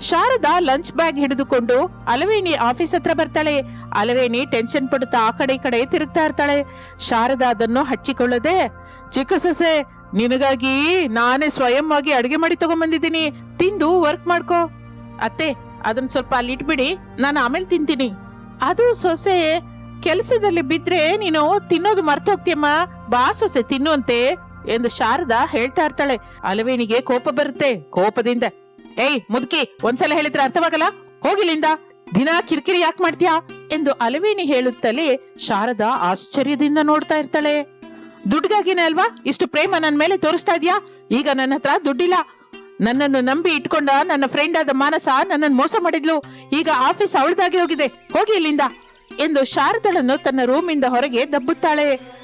ಶಾರದಾ ಲಂಚ್ ಬ್ಯಾಗ್ ಹಿಡಿದುಕೊಂಡು ಅಲವೇಣಿ ಆಫೀಸ್ ಹತ್ರ ಬರ್ತಾಳೆ. ಅಲವೇಣಿ ಟೆನ್ಷನ್ ಪಡುತ್ತಾ ಆ ಕಡೆ ಈ ಕಡೆ ತಿರುಗ್ತಾ ಇರ್ತಾಳೆ. ಶಾರದಾ ಅದನ್ನು ಹಚ್ಚಿಕೊಳ್ಳದೆ, ಚಿಕ್ಕ ಸೊಸೆ ನಿನಗಾಗಿ ನಾನೇ ಸ್ವಯಂವಾಗಿ ಅಡಿಗೆ ಮಾಡಿ ತಗೊಂಬಂದಿದ್ದೀನಿ. ತಿಂದು ವರ್ಕ್ ಮಾಡ್ಕೋ. ಅತ್ತೆ ಅದನ್ನ ಸ್ವಲ್ಪ ಅಲ್ಲಿ ಇಟ್ಬಿಡಿ. ನಾನು ಆಮೇಲೆ ತಿಂತೀನಿ. ಅದು ಸೊಸೆ ಕೆಲಸದಲ್ಲಿ ಬಿದ್ರೆ ನೀನು ತಿನ್ನೋದು ಮರ್ತೋಗ್ತೀಯಮ್ಮ ಬಾ ಸೊಸೆ ತಿನ್ನುವಂತೆ ಎಂದು ಶಾರದಾ ಹೇಳ್ತಾ ಇರ್ತಾಳೆ. ಅಲವೇಣಿಗೆ ಕೋಪ ಬರುತ್ತೆ, ಕೋಪದಿಂದ. ಏಯ್, ಮುದುಕಿ, ಒಂದ್ಸಲ ಹೇಳಿದ್ರೆ ಅರ್ಥವಾಗಲ್ಲ? ಹೋಗಿಲಿಂದ ದಿನ ಕಿರಿಕಿರಿ ಯಾಕೆ ಮಾಡ್ತೀಯಾ? ಎಂದು ಅಲವೇಣಿ ಹೇಳುತ್ತಲೇ ಶಾರದಾ ಆಶ್ಚರ್ಯದಿಂದ ನೋಡ್ತಾ ಇರ್ತಾಳೆ. ದುಡ್ಡಿಗಾಗಿನೇ ಅಲ್ವಾ? ಇಷ್ಟು ಪ್ರೇಮ ನನ್ನ ಮೇಲೆ ತೋರಿಸ್ತಾ ಇದ್ಯಾ? ಈಗ ನನ್ನ ಹತ್ರ ದುಡ್ಡಿಲ್ಲ. ನನ್ನನ್ನು ನಂಬಿ ಇಟ್ಕೊಂಡ ನನ್ನ ಫ್ರೆಂಡ್ ಆದ ಮಾನಸ ನನ್ನನ್ನು ಮೋಸ ಮಾಡಿದ್ಲು. ಈಗ ಆಫೀಸ್ ಅವಳದಾಗಿ ಹೋಗಿದೆ. ಹೋಗಿ ಇಲ್ಲಿಂದ. ಎಂದು ಶಾರದಳನ್ನು ತನ್ನ ರೂಮಿಂದ ಹೊರಗೆ ದಬ್ಬುತ್ತಾಳೆ.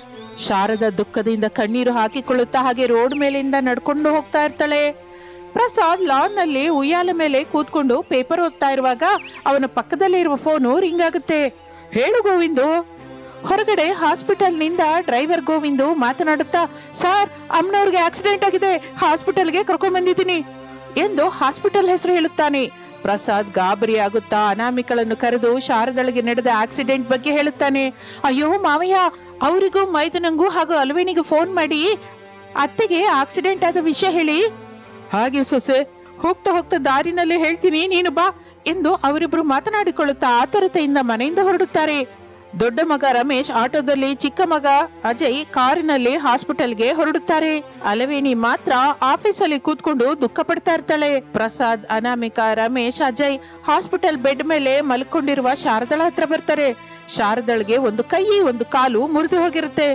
ಶಾರದ ದುಃಖದಿಂದ ಕಣ್ಣೀರು ಹಾಕಿಕೊಳ್ಳುತ್ತಾ ಹಾಗೆ ರೋಡ್ ಮೇಲಿಂದ ನಡ್ಕೊಂಡು ಹೋಗ್ತಾ ಇರ್ತಾಳೆ. ಪ್ರಸಾದ್ ಲಾನ್ನಲ್ಲಿ ಉಯ್ಯಾಲ ಮೇಲೆ ಕೂತ್ಕೊಂಡು ಪೇಪರ್ ಓದ್ತಾ ಇರುವಾಗ ಅವನ ಪಕ್ಕದಲ್ಲೇ ಇರುವ ಫೋನು ರಿಂಗ್ ಆಗುತ್ತೆ. ಹೇಳು ಗೋವಿಂದು ಹೊರಗಡೆ ಹಾಸ್ಪಿಟಲ್ನಿಂದ ಡ್ರೈವರ್ ಗೋವಿಂದು ಮಾತನಾಡುತ್ತಾ, ಸರ್, ಅಮ್ಮನವ್ರಿಗೆ ಆಕ್ಸಿಡೆಂಟ್ ಆಗಿದೆ. ಹಾಸ್ಪಿಟಲ್ಗೆ ಕರ್ಕೊಂಡ್ ಬಂದಿದ್ದೀನಿ ಎಂದು ಹಾಸ್ಪಿಟಲ್ ಹೆಸರು ಹೇಳುತ್ತಾನೆ. ಪ್ರಸಾದ್ ಗಾಬರಿ ಆಗುತ್ತಾ ಅನಾಮಿಕಳನ್ನು ಕರೆದು ಶಾರದಳಿಗೆ ನಡೆದ ಆಕ್ಸಿಡೆಂಟ್ ಬಗ್ಗೆ ಹೇಳುತ್ತಾನೆ. ಅಯ್ಯೋ ಮಾವಯ್ಯ, ಅವರಿಗೂ ಮೈದನಂಗೂ ಹಾಗೂ ಅಲ್ವೇಣಿಗೂ ಫೋನ್ ಮಾಡಿ ಅತ್ತೆಗೆ ಆಕ್ಸಿಡೆಂಟ್ ಆದ ವಿಷಯ ಹೇಳಿ. ಹಾಗೆ ಸೊಸೆ, ಹೋಗ್ತಾ ಹೋಗ್ತಾ ದಾರಿನಲ್ಲಿ ಹೇಳ್ತೀನಿ, ನೀನು ಬಾ ಎಂದು ಅವರಿಬ್ರು ಮಾತನಾಡಿಕೊಳ್ಳುತ್ತಾ ಆತುರತೆಯಿಂದ ಮನೆಯಿಂದ ಹೊರಡುತ್ತಾರೆ. ದೊಡ್ಡ ಮಗ ರಮೇಶ್ ಆಟೋದಲ್ಲಿ ಚಿಕ್ಕ ಮಗ ಅಜಯ್ ಕಾರಿನಲ್ಲಿ ಹಾಸ್ಪಿಟಲ್ಗೆ ಹೊರಡುತ್ತಾರೆ. ಅಲವೇಣಿ ಮಾತ್ರ ಆಫೀಸಲ್ಲಿ ಕೂತ್ಕೊಂಡು ದುಃಖ ಪಡ್ತಾ ಇರ್ತಾಳೆ. ಪ್ರಸಾದ್, ಅನಾಮಿಕಾ, ರಮೇಶ್, ಅಜಯ್ ಹಾಸ್ಪಿಟಲ್ ಬೆಡ್ ಮೇಲೆ ಮಲ್ಕೊಂಡಿರುವ ಶಾರದಳ ಹತ್ರ ಬರ್ತಾರೆ. ಶಾರದಳಿಗೆ ಒಂದು ಕೈ, ಒಂದು ಕಾಲು ಮುರಿದು ಹೋಗಿರುತ್ತೆ.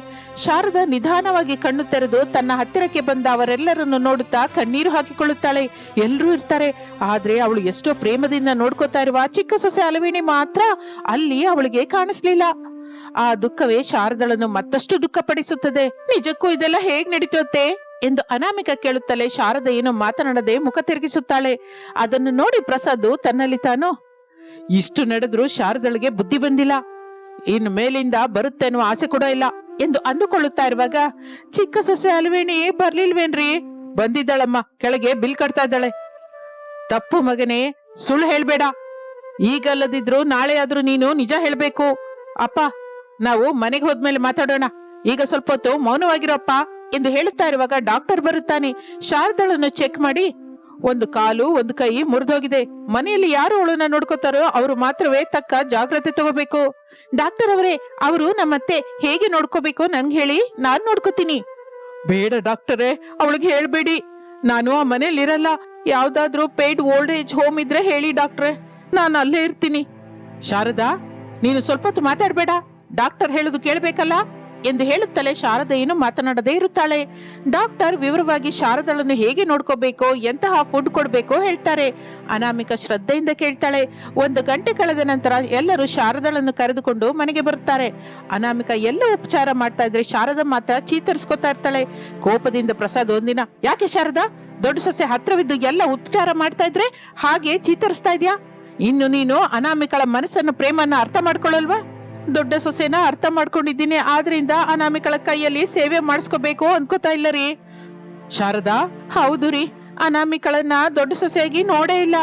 ಶಾರದ ನಿಧಾನವಾಗಿ ಕಣ್ಣು ತೆರೆದು ತನ್ನ ಹತ್ತಿರಕ್ಕೆ ಬಂದ ಅವರೆಲ್ಲರನ್ನು ನೋಡುತ್ತಾ ಕಣ್ಣೀರು ಹಾಕಿಕೊಳ್ಳುತ್ತಾಳೆ. ಎಲ್ಲರೂ ಇರ್ತಾರೆ. ಆದ್ರೆ ಅವಳು ಎಷ್ಟೋ ಪ್ರೇಮದಿಂದ ನೋಡ್ಕೋತಾ ಇರುವ ಚಿಕ್ಕ ಸೊಸೆ ಅಲವೇಣಿ ಮಾತ್ರ ಅಲ್ಲಿ ಅವಳಿಗೆ ಕಾಣಿಸ್ಲಿಲ್ಲ. ಆ ದುಃಖವೇ ಶಾರದಳನ್ನು ಮತ್ತಷ್ಟು ದುಃಖಪಡಿಸುತ್ತದೆ. ನಿಜಕ್ಕೂ ಇದೆಲ್ಲ ಹೇಗ್ ನಡೀತುತ್ತೆ ಎಂದು ಅನಾಮಿಕ ಕೇಳುತ್ತಲೇ ಶಾರದ ಏನು ಮಾತನಾಡದೆ ಮುಖ ತಿರುಗಿಸುತ್ತಾಳೆ. ಅದನ್ನು ನೋಡಿ ಪ್ರಸಾದ್ ತನ್ನಲ್ಲಿ ತಾನು, ಇಷ್ಟು ನಡೆದ್ರೂ ಶಾರದಳಿಗೆ ಬುದ್ಧಿ ಬಂದಿಲ್ಲ. ಇನ್ನು ಮೇಲಿಂದ ಬರುತ್ತೆ ಅನ್ನುವ ಆಸೆ ಕೂಡ ಇಲ್ಲ ಎಂದು ಅಂದುಕೊಳ್ಳುತ್ತಾ ಇರುವಾಗ, ಚಿಕ್ಕ ಸೊಸೆ ಅಲ್ವೇಣಿ ಬರ್ಲಿಲ್ವೇನ್ರಿ? ಬಂದಿದ್ದಾಳಮ್ಮ, ಕೆಳಗೆ ಬಿಲ್ ಕಟ್ತಾ ಇದ್ದಾಳೆ. ತಪ್ಪು ಮಗನೇ, ಸುಳ್ಳು ಹೇಳ್ಬೇಡ. ಈಗಲ್ಲದಿದ್ರು ನಾಳೆ ಆದ್ರೂ ನೀನು ನಿಜ ಹೇಳ್ಬೇಕು. ಅಪ್ಪ, ನಾವು ಮನೆಗೆ ಹೋದ್ಮೇಲೆ ಮಾತಾಡೋಣ. ಈಗ ಸ್ವಲ್ಪ ಹೊತ್ತು ಮೌನವಾಗಿರಪ್ಪ ಎಂದು ಹೇಳುತ್ತಾ ಇರುವಾಗ ಡಾಕ್ಟರ್ ಬರುತ್ತಾನೆ. ಶಾರದಳನ್ನು ಚೆಕ್ ಮಾಡಿ ಒಂದು ಕಾಲು, ಒಂದು ಕೈ ಮುರಿದೋಗಿದೆ. ಮನೆಯಲ್ಲಿ ಯಾರು ಅವಳನ್ನ ನೋಡ್ಕೋತಾರೋ ಅವರು ಮಾತ್ರವೇ ತಕ್ಕ ಜಾಗ್ರತೆ ತಗೋಬೇಕು. ಡಾಕ್ಟರ್ ಅವರೇ, ಅವರು ನಮ್ಮತ್ತೆ ಹೇಗೆ ನೋಡ್ಕೋಬೇಕು ನಂಗೆ ಹೇಳಿ, ನಾನ್ ನೋಡ್ಕೋತೀನಿ. ಬೇಡ ಡಾಕ್ಟರೇ, ಅವಳಿಗೆ ಹೇಳ್ಬೇಡಿ. ನಾನು ಆ ಮನೇಲಿರಲ್ಲ ಯಾವ್ದಾದ್ರೂ ಪೇಯ್ಡ್ ಓಲ್ಡ್ ಏಜ್ ಹೋಮ್ ಇದ್ರೆ ಹೇಳಿ ಡಾಕ್ಟ್ರೆ. ನಾನು ಅಲ್ಲೇ ಇರ್ತೀನಿ. ಶಾರದಾ, ನೀನು ಸ್ವಲ್ಪ ಹೊತ್ತು ಮಾತಾಡ್ಬೇಡ. ಡಾಕ್ಟರ್ ಹೇಳುದು ಕೇಳ್ಬೇಕಲ್ಲ? ಎಂದು ಹೇಳುತ್ತಲೇ ಶಾರದೆಯನ್ನು ಮಾತನಾಡದೇ ಇರುತ್ತಾಳೆ. ಡಾಕ್ಟರ್, ವಿವರವಾಗಿ ಶಾರದಳನ್ನು ಹೇಗೆ ನೋಡ್ಕೋಬೇಕೋ, ಎಂತಹ ಫುಡ್ ಕೊಡಬೇಕೋ ಹೇಳ್ತಾರೆ. ಅನಾಮಿಕ ಶ್ರದ್ಧೆಯಿಂದ ಕೇಳ್ತಾಳೆ. ಒಂದು ಗಂಟೆ ಕಳೆದ ನಂತರ ಎಲ್ಲರೂ ಶಾರದಳನ್ನು ಕರೆದುಕೊಂಡು ಮನೆಗೆ ಬರುತ್ತಾರೆ. ಅನಾಮಿಕ ಎಲ್ಲ ಉಪಚಾರ ಮಾಡ್ತಾ ಇದ್ರೆ ಶಾರದ ಮಾತ್ರ ಚೀತರಿಸ್ಕೊತಾ ಇರ್ತಾಳೆ. ಕೋಪದಿಂದ ಪ್ರಸಾದ್ ಒಂದಿನ. ಯಾಕೆ ಶಾರದಾ? ದೊಡ್ಡ ಸೊಸೆ ಹತ್ರವಿದ್ದು ಎಲ್ಲ ಉಪಚಾರ ಮಾಡ್ತಾ ಇದ್ರೆ ಹಾಗೆ ಚೀತರಿಸ್ತಾ ಇದೆಯಾ? ಇನ್ನು ನೀನು ಅನಾಮಿಕಳ ಮನಸ್ಸನ್ನು ಪ್ರೇಮನ್ನ ಅರ್ಥ ಮಾಡ್ಕೊಳ್ಳಲ್ವಾ? ದೊಡ್ಡ ಸೊಸೆನ ಅರ್ಥ ಮಾಡ್ಕೊಂಡಿದ್ದೀನಿ, ಆದ್ರಿಂದ ಅನಾಮಿಕಳ ಕೈಯಲ್ಲಿ ಸೇವೆ ಮಾಡಿಸ್ಕೋಬೇಕು ಅನ್ಕೋತಾ ಇಲ್ಲ ರೀ. ಶಾರದಾ, ಹೌದು ರೀ, ಅನಾಮಿಕಳನ್ನ ದೊಡ್ಡ ಸೊಸೆಯಾಗಿ ನೋಡೇ ಇಲ್ಲ.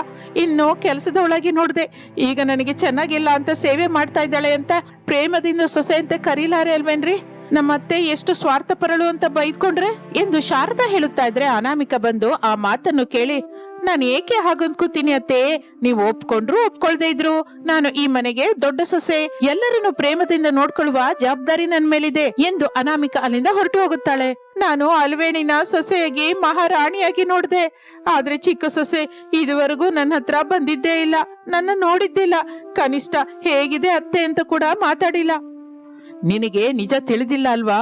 ಇನ್ನು ಕೆಲಸದೊಳಗೆ ನೋಡಿದೆ, ಈಗ ನನಗೆ ಚೆನ್ನಾಗಿಲ್ಲ ಅಂತ ಸೇವೆ ಮಾಡ್ತಾ ಇದ್ದಾಳೆ ಅಂತ ಪ್ರೇಮದಿಂದ ಸೊಸೆ ಅಂತ ಕರೀಲಾರೆ ಅಲ್ವೇನ್ರಿ? ನಮ್ಮತ್ತೆ ಎಷ್ಟು ಸ್ವಾರ್ಥಪರಳು ಅಂತ ಬೈದ್ಕೊಂಡ್ರೆ? ಎಂದು ಶಾರದಾ ಹೇಳುತ್ತಾ ಇದ್ರೆ ಅನಾಮಿಕ ಬಂದು ಆ ಮಾತನ್ನು ಕೇಳಿ ನಾನು ಏಕೆ ಹಾಗನ್ಕೋತೀನಿ ಅತ್ತೆ? ನೀವು ಒಪ್ಕೊಂಡ್ರು ಒಪ್ಕೊಳ್ದೇ ಇದ್ರು. ನಾನು ಈ ಮನೆಗೆ ದೊಡ್ಡ ಸೊಸೆ. ಎಲ್ಲರನ್ನು ಪ್ರೇಮದಿಂದ ನೋಡ್ಕೊಳ್ಳುವ ಜವಾಬ್ದಾರಿ ನನ್ ಮೇಲಿದೆ ಎಂದು ಅನಾಮಿಕ ಅಲ್ಲಿಂದ ಹೊರಟು ಹೋಗುತ್ತಾಳೆ. ನಾನು ಅಲ್ವೇಣಿನ ಸೊಸೆಯಾಗಿ ಮಹಾರಾಣಿಯಾಗಿ ನೋಡ್ದೆ. ಆದ್ರೆ ಚಿಕ್ಕ ಸೊಸೆ, ಇದುವರೆಗೂ ನನ್ನ ಹತ್ರ ಬಂದಿದ್ದೇ ಇಲ್ಲ. ನನ್ನ ನೋಡಿದ್ದಿಲ್ಲ. ಕನಿಷ್ಠ ಹೇಗಿದೆ ಅತ್ತೆ ಅಂತ ಕೂಡ ಮಾತಾಡಿಲ್ಲ. ನಿನಗೆ ನಿಜ ತಿಳಿದಿಲ್ಲ ಅಲ್ವಾ?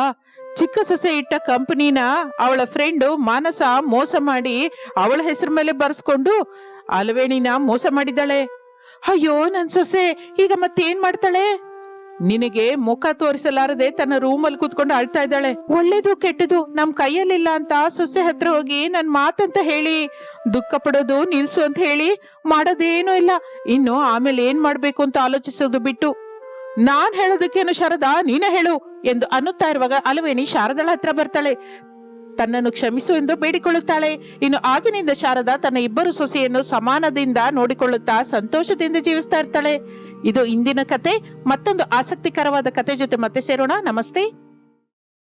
ಚಿಕ್ಕ ಸೊಸೆ ಇಟ್ಟ ಕಂಪನಿನ ಅವಳ ಫ್ರೆಂಡು ಮಾನಸ ಮೋಸ ಮಾಡಿ ಅವಳ ಹೆಸರು ಮೇಲೆ ಬರ್ಸ್ಕೊಂಡು ಅಲವೇಣಿನ ಮೋಸ ಮಾಡಿದ್ದಾಳೆ. ಅಯ್ಯೋ ನನ್ ಸೊಸೆ, ಈಗ ಮತ್ತೇನ್ ಮಾಡ್ತಾಳೆ? ನಿನಗೆ ಮುಖ ತೋರಿಸಲಾರದೆ ತನ್ನ ರೂಮಲ್ಲಿ ಕೂತ್ಕೊಂಡು ಅಳ್ತಾ ಇದ್ದಾಳೆ. ಒಳ್ಳೇದು ಕೆಟ್ಟದು, ನಮ್ ಕೈಯಲ್ಲಿಲ್ಲ ಅಂತ ಸೊಸೆ ಹತ್ರ ಹೋಗಿ ನನ್ ಮಾತಂತ ಹೇಳಿ. ದುಃಖ ಪಡೋದು ನಿಲ್ಸು ಅಂತ ಹೇಳಿ, ಮಾಡೋದೇನೂ ಇಲ್ಲ. ಇನ್ನು ಆಮೇಲೆ ಏನ್ ಮಾಡ್ಬೇಕು ಅಂತ ಆಲೋಚಿಸೋದು ಬಿಟ್ಟು. ನಾನ್ ಹೇಳೋದಕ್ಕೇನು ಶಾರದಾ? ನೀನೇ ಹೇಳು ಎಂದು ಅನ್ನುತ್ತಾ ಇರುವಾಗ ಅಲವೇಣಿ ಶಾರದಳ ಹತ್ರ ಬರ್ತಾಳೆ. ತನ್ನನ್ನು ಕ್ಷಮಿಸು ಎಂದು ಬೇಡಿಕೊಳ್ಳುತ್ತಾಳೆ. ಇನ್ನು ಆಗಿನಿಂದ ಶಾರದಾ ತನ್ನ ಇಬ್ಬರು ಸೊಸೆಯನ್ನು ಸಮಾನದಿಂದ ನೋಡಿಕೊಳ್ಳುತ್ತಾ ಸಂತೋಷದಿಂದ ಜೀವಿಸ್ತಾ ಇರ್ತಾಳೆ. ಇದು ಇಂದಿನ ಕತೆ. ಮತ್ತೊಂದು ಆಸಕ್ತಿಕರವಾದ ಕತೆ ಜೊತೆ ಮತ್ತೆ ಸೇರೋಣ. ನಮಸ್ತೆ.